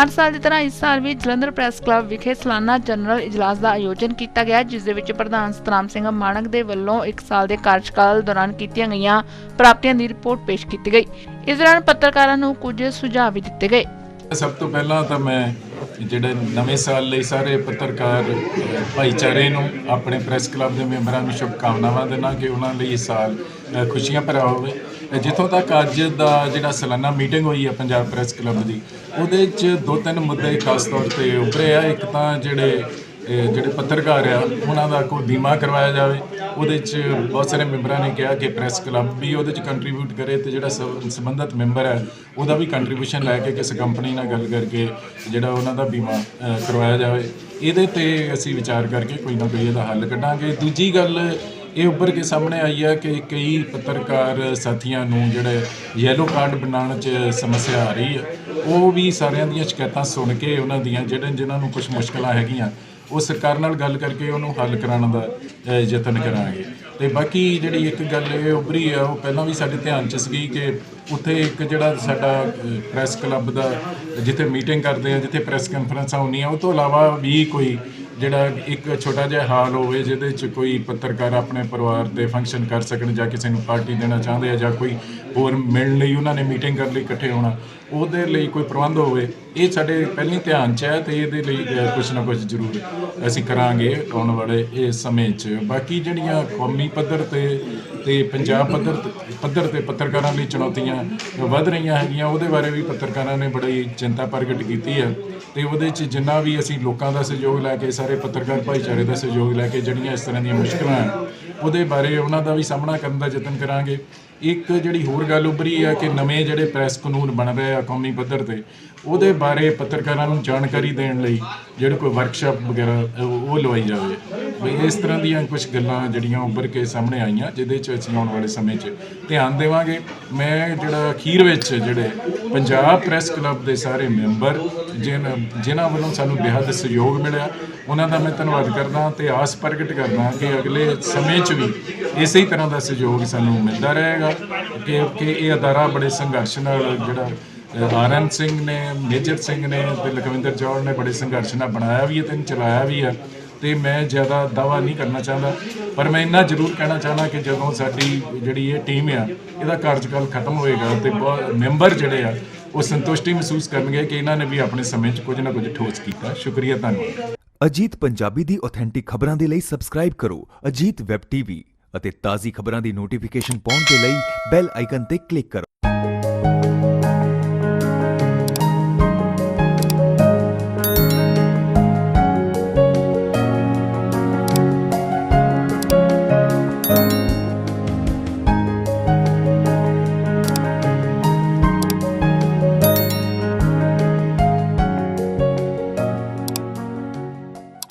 ਹਰ ਸਾਲ ਦੀ ਤਰ੍ਹਾਂ ਇਸ ਸਾਲ ਵੀ ਜਲੰਧਰ ਪ੍ਰੈਸ ਕਲੱਬ ਵਿਖੇ ਸਾਲਾਨਾ ਜਨਰਲ ਇਜਲਾਸ ਦਾ ਆਯੋਜਨ ਕੀਤਾ ਗਿਆ, ਜਿਸ ਦੇ ਵਿੱਚ ਪ੍ਰਧਾਨ ਸਤਨਾਮ ਸਿੰਘ ਮਾਣਕ ਦੇ ਵੱਲੋਂ ਇੱਕ ਸਾਲ ਦੇ ਕਾਰਜਕਾਲ ਦੌਰਾਨ ਕੀਤੀਆਂ ਗਈਆਂ ਪ੍ਰਾਪਤੀਆਂ ਦੀ ਰਿਪੋਰਟ ਪੇਸ਼ ਕੀਤੀ ਗਈ। ਇਸ ਦੌਰਾਨ ਪੱਤਰਕਾਰਾਂ ਨੂੰ ਕੁਝ ਸੁਝਾਅ ਵੀ ਦਿੱਤੇ ਗਏ। ਸਭ ਤੋਂ ਪਹਿਲਾਂ ਤਾਂ ਮੈਂ ਜਿਹੜੇ ਨਵੇਂ ਸਾਲ ਲਈ ਸਾਰੇ ਪੱਤਰਕਾਰ, ਭਾਈਚਾਰੇ ਨੂੰ, ਆਪਣੇ ਪ੍ਰੈਸ ਕਲੱਬ ਦੇ ਮੈਂਬਰਾਂ ਨੂੰ ਸ਼ੁਭਕਾਮਨਾਵਾਂ ਦੇਣਾ ਕਿ ਉਹਨਾਂ ਲਈ ਇਹ ਸਾਲ ਖੁਸ਼ੀਆਂ ਭਰਿਆ ਹੋਵੇ। ਜਿੱਥੋਂ ਤੱਕ ਅੱਜ ਦਾ ਜਿਹੜਾ ਸਾਲਾਨਾ ਮੀਟਿੰਗ ਹੋਈ ਹੈ ਪੰਜਾਬ ਪ੍ਰੈਸ ਕਲੱਬ ਦੀ, ਉਹਦੇ 'ਚ ਦੋ ਤਿੰਨ ਮੁੱਦੇ ਖਾਸ ਤੌਰ ਤੇ ਉੱਭਰੇ ਆ। ਇੱਕ ਤਾਂ ਜਿਹੜੇ ਜਿਹੜੇ ਪੱਤਰਕਾਰ ਆ, ਉਹਨਾਂ ਦਾ ਕੋਈ ਬੀਮਾ ਕਰਵਾਇਆ ਜਾਵੇ। ਉਹਦੇ 'ਚ ਬਹੁਤ ਸਾਰੇ ਮੈਂਬਰਾਂ ਨੇ ਕਿਹਾ ਕਿ ਪ੍ਰੈਸ ਕਲੱਬ ਵੀ ਉਹਦੇ 'ਚ ਕੰਟਰੀਬਿਊਟ ਕਰੇ ਤੇ ਜਿਹੜਾ ਸਬ- ਸੰਬੰਧਿਤ ਮੈਂਬਰ ਹੈ ਉਹਦਾ ਵੀ ਕੰਟਰੀਬਿਊਸ਼ਨ ਲੈ ਕੇ ਕਿਸੇ ਕੰਪਨੀ ਨਾਲ ਗੱਲ ਕਰਕੇ ਜਿਹੜਾ ਉਹਨਾਂ ਦਾ ਬੀਮਾ ਕਰਵਾਇਆ ਜਾਵੇ। ਇਹਦੇ ਤੇ ਅਸੀਂ ਵਿਚਾਰ ਕਰਕੇ ਕੋਈ ਨਾ ਕੋਈ ਇਹਦਾ ਹੱਲ ਕੱਢਾਂਗੇ। ਦੂਜੀ ਗੱਲ ਇਹ ਉੱਭਰ ਕੇ ਸਾਹਮਣੇ ਆਈ ਹੈ ਕਿ ਕਈ ਪੱਤਰਕਾਰ ਸਾਥੀਆਂ ਨੂੰ ਜਿਹੜੇ ਯੈਲੋ ਕਾਰਡ ਬਣਾਉਣ 'ਚ ਸਮੱਸਿਆ ਆ ਰਹੀ ਹੈ ਉਹ ਵੀ ਸਾਰਿਆਂ ਦੀਆਂ ਸ਼ਿਕਾਇਤਾਂ ਸੁਣ ਕੇ ਉਹਨਾਂ ਦੀਆਂ ਜਿਹੜੇ ਜਿਨ੍ਹਾਂ ਨੂੰ ਕੁਝ ਮੁਸ਼ਕਲਾਂ ਹੈਗੀਆਂ ਉਹ ਸਰਕਾਰ ਨਾਲ ਗੱਲ ਕਰਕੇ ਉਹਨੂੰ ਹੱਲ ਕਰਾਉਣ ਦਾ ਯਤਨ ਕਰਾਂਗੇ। ਤੇ ਬਾਕੀ ਜਿਹੜੀ ਇੱਕ ਗੱਲ ਇਹ ਉੱਭਰੀ ਆ, ਉਹ ਪਹਿਲਾਂ ਵੀ ਸਾਡੇ ਧਿਆਨ 'ਚ ਸੀਗੀ ਕਿ ਉੱਥੇ ਇੱਕ ਜਿਹੜਾ ਸਾਡਾ ਪ੍ਰੈਸ ਕਲੱਬ ਦਾ, ਜਿੱਥੇ ਮੀਟਿੰਗ ਕਰਦੇ ਆ, ਜਿੱਥੇ ਪ੍ਰੈਸ ਕਾਨਫਰੰਸਾਂ ਹੁੰਦੀਆਂ ਉਹ ਤੋਂ ਇਲਾਵਾ ਵੀ ਕੋਈ ਜਿਹੜਾ ਇੱਕ ਛੋਟਾ ਜਿਹਾ ਹਾਲ ਹੋਵੇ ਜਿਹਦੇ 'ਚ ਕੋਈ ਪੱਤਰਕਾਰ ਆਪਣੇ ਪਰਿਵਾਰ ਦੇ ਫੰਕਸ਼ਨ ਕਰ ਸਕਣ ਜਾਂ ਕਿਸੇ ਨੂੰ ਪਾਰਟੀ ਦੇਣਾ ਚਾਹੁੰਦੇ ਆ ਜਾਂ ਕੋਈ ਹੋਰ ਮਿਲਣ ਲਈ ਉਹਨਾਂ ਨੇ ਮੀਟਿੰਗ ਕਰਨ ਲਈ ਇਕੱਠੇ ਹੋਣਾ ਉਹਦੇ ਲਈ ਕੋਈ ਪ੍ਰਬੰਧ ਹੋਵੇ ਇਹ ਸਾਡੇ ਪਹਿਲੀ ਧਿਆਨ 'ਚ ਹੈ ਤੇ ਇਹਦੇ ਲਈ ਅ, ਕੁਛ ਨਾ ਕੁਛ ਜ਼ਰੂਰ ਅਸੀਂ ਕਰਾਂਗੇ ਆਉਣ ਵਾਲੇ ਇਸ ਸਮੇਂ 'ਚ। ਬਾਕੀ ਜਿਹੜੀਆਂ ਕੌਮੀ ਪੱਧਰ ਤੇ ਤੇ ਪੰਜਾਬ ਪੱਧਰ ਪੱਧਰ ਤੇ ਪੱਤਰਕਾਰਾਂ ਲਈ ਚੁਣੌਤੀਆਂ ਵੱਧ ਰਹੀਆਂ ਹੈਗੀਆਂ ਉਹਦੇ ਬਾਰੇ ਵੀ ਪੱਤਰਕਾਰਾਂ ਨੇ ਬੜੀ ਚਿੰਤਾ ਪ੍ਰਗਟ ਕੀਤੀ ਹੈ ਤੇ ਉਹਦੇ 'ਚ ਜਿੰਨਾ ਵੀ ਅਸੀਂ ਲੋਕਾਂ ਦਾ ਸਹਿਯੋਗ ਲੈ ਕੇ ਸਾਰੇ ਪੱਤਰਕਾਰ ਭਾਈਚਾਰੇ ਦਾ ਸਹਿਯੋਗ ਲੈ ਕੇ ਜਿਹੜੀਆਂ ਇਸ ਤਰ੍ਹਾਂ ਦੀਆਂ ਮੁਸ਼ਕਲਾਂ ਹੈ ਉਹਦੇ ਬਾਰੇ ਉਹਨਾਂ ਦਾ ਵੀ ਸਾਹਮਣਾ ਕਰਨ ਦਾ ਯਤਨ ਕਰਾਂਗੇ। ਇੱਕ ਜਿਹੜੀ ਹੋਰ ਗੱਲ ਉੱਭਰੀ ਆ ਕਿ ਨਵੇਂ ਜਿਹੜੇ ਪ੍ਰੈਸ ਕਾਨੂੰਨ ਬਣ ਰਹੇ ਆ ਕੌਮੀ ਪੱਧਰ ਤੇ, ਉਹਦੇ ਬਾਰੇ ਪੱਤਰਕਾਰਾਂ ਨੂੰ ਜਾਣਕਾਰੀ ਦੇਣ ਲਈ ਜਿਹੜੇ ਕੋਈ ਵਰਕਸ਼ਾਪ ਵਗੈਰਾ, ਉਹ ਲਵਾਈ ਜਾਵੇ। ਵੀ ਇਸ ਤਰ੍ਹਾਂ ਦੀਆਂ ਕੁਝ ਗੱਲਾਂ ਜਿਹੜੀਆਂ ਉੱਭਰ ਕੇ ਸਾਹਮਣੇ ਆਈਆਂ, ਜਿਹਦੇ 'ਚ ਅਸੀਂ ਆਉਣ ਵਾਲੇ ਸਮੇਂ 'ਚ ਧਿਆਨ ਦੇਵਾਂਗੇ। ਮੈਂ ਜਿਹੜਾ ਅਖੀਰ ਵਿੱਚ ਜਿਹੜੇ ਪੰਜਾਬ ਪ੍ਰੈਸ ਕਲੱਬ ਦੇ ਸਾਰੇ ਮੈਂਬਰ ਜਿਨ੍ਹਾਂ ਜਿਨ੍ਹਾਂ ਵੱਲੋਂ ਸਾਨੂੰ ਬੇਹੱਦ ਸਹਿਯੋਗ ਮਿਲਿਆ, ਉਹਨਾਂ ਦਾ ਮੈਂ ਧੰਨਵਾਦ ਕਰਦਾ ਤੇ ਆਸ ਪ੍ਰਗਟ ਕਰਦਾ ਕਿ ਅਗਲੇ ਸਮੇਂ 'ਚ ਵੀ ਇਸੇ ਤਰ੍ਹਾਂ ਦਾ ਸਹਿਯੋਗ ਸਾਨੂੰ ਮਿਲਦਾ ਰਹੇਗਾ। ਕਿ ਕਿ ਇਹ ਅਦਾਰਾ ਬੜੇ ਸੰਘਰਸ਼ ਨਾਲ ਜਿਹੜਾ ਆਨੰਦ ਸਿੰਘ ਨੇ, ਮੇਜਰ ਸਿੰਘ ਨੇ ਤੇ ਲਖਵਿੰਦਰ ਚੌਲ ਨੇ ਬੜੇ ਸੰਘਰਸ਼ ਨਾਲ ਬਣਾਇਆ ਵੀ ਹੈ ਤੇ ਚਲਾਇਆ ਵੀ ਹੈ। ਤੇ ਮੈਂ ਜ਼ਿਆਦਾ ਦਾਵਾ ਨਹੀਂ ਕਰਨਾ ਚਾਹੁੰਦਾ, ਪਰ ਮੈਂ ਇੰਨਾ ਜ਼ਰੂਰ ਕਹਿਣਾ ਚਾਹੁੰਦਾ ਕਿ ਜਦੋਂ ਸਾਡੀ ਜਿਹੜੀ ਇਹ ਟੀਮ ਆ, ਇਹਦਾ ਕਾਰਜਕਾਲ ਖਤਮ ਹੋਏਗਾ ਤੇ ਬਹੁਤ ਮੈਂਬਰ ਜਿਹੜੇ ਆ, ਉਹ ਸੰਤੁਸ਼ਟੀ ਮਹਿਸੂਸ ਕਰਨਗੇ ਕਿ ਇਹਨਾਂ ਨੇ ਵੀ ਆਪਣੇ ਸਮੇਂ 'ਚ ਕੁਝ ਨਾ ਕੁਝ ਠੋਸ ਕੀਤਾ। ਸ਼ੁਕਰੀਆ ਧੰਨਵਾਦ। ਅਜੀਤ ਪੰਜਾਬੀ ਦੀ ਆਥੈਂਟਿਕ ਖਬਰਾਂ ਦੇ ਲਈ ਸਬਸਕ੍ਰਾਈਬ ਕਰੋ। ਅਜੀਤ ਵੈਬ ਟੀਵੀ ਅਤੇ ਤਾਜ਼ੀ ਖਬਰਾਂ ਦੀ ਨੋਟੀਫਿਕੇਸ਼ਨ ਪਾਉਣ ਦੇ ਲਈ ਬੈਲ ਆਈਕਨ ਤੇ ਕਲਿੱਕ ਕਰੋ।